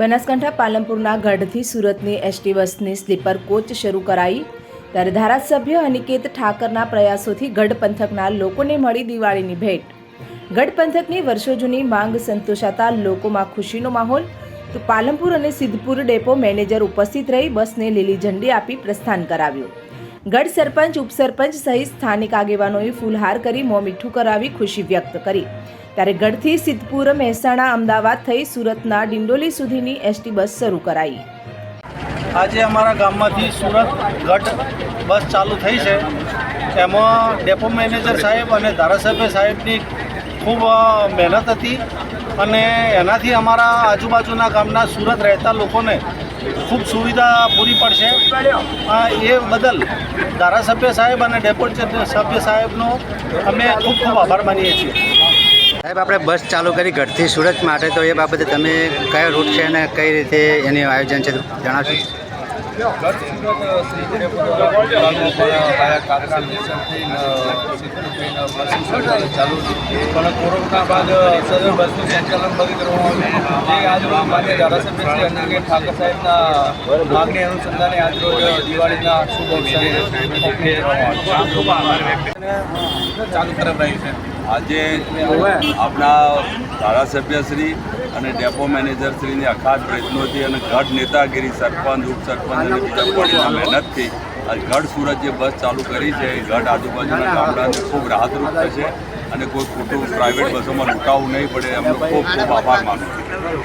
બનાસકાંઠા પાલનપુરના ગઢથી સુરતની એસટી બસની sleeper coach શરૂ કરાઈ. ત્યારે ધારાસભ્ય અનિકેત ઠાકરના પ્રયાસોથી ગઢ પંથકના લોકોને મળી દિવાળીની ભેટ. ગઢ પંથકની વર્ષો જૂની માંગ સંતોષાતા લોકોમાં ખુશીનો માહોલ. તો પાલનપુર અને સિદ્ધપુર ડેપો મેનેજર ઉપસ્થિત રહી બસને લીલી ઝંડી આપી પ્રસ્થાન કરાવ્યું. ગઢ સરપંચ, ઉપસરપંચ સહિત સ્થાનિક આગેવાનોએ ફૂલહાર કરી મોં મીઠું કરાવી ખુશી વ્યક્ત કરી. ત્યારે ગઢથી સિદ્ધપુર, મહેસાણા, અમદાવાદ થઈ સુરતના ડિંડોલી સુધીની એસટી બસ શરૂ કરાઈ. આજે અમારા ગામમાંથી સુરત ગઢ બસ ચાલુ થઈ છે. એમાં ડેપો મેનેજર સાહેબ અને ધારાસભ્ય સાહેબની ખૂબ મહેનત હતી અને એનાથી અમારા આજુબાજુના ગામના સુરત રહેતા લોકોને ખૂબ સુવિધા પૂરી પડશે. એ બદલ ધારાસભ્ય સાહેબ અને ડેપો સભ્ય સાહેબનો અમે ખૂબ ખૂબ આભાર માનીએ છીએ. સાહેબ, આપણે બસ ચાલુ કરી ઘરથી સુરત માટે. તો એ બાબતે તમે કયો રૂટ છે અને કઈ રીતે એનું આયોજન છે, જણાવશો? દિવાળીના શુભ અવસરે ચાલુ કરાવાયું છે. આજે આપણા ધારાસભ્યશ્રી અને ડેપો મેનેજરશ્રીની અખાત પ્રયત્નોથી અને ગઢ નેતાગીરી સરપંચ ઉપસરપંચ અને બીજા કોણીના મહેનતથી આજે ગઢ સુરત જે બસ ચાલુ કરી છે, એ ગઢ આજુબાજુના ગામડાને ખૂબ રાહતરૂપ થશે અને કોઈ ખોટું પ્રાઇવેટ બસોમાં લૂંટાવવું નહીં પડે, એમનો ખૂબ ખૂબ આભાર માનું છું.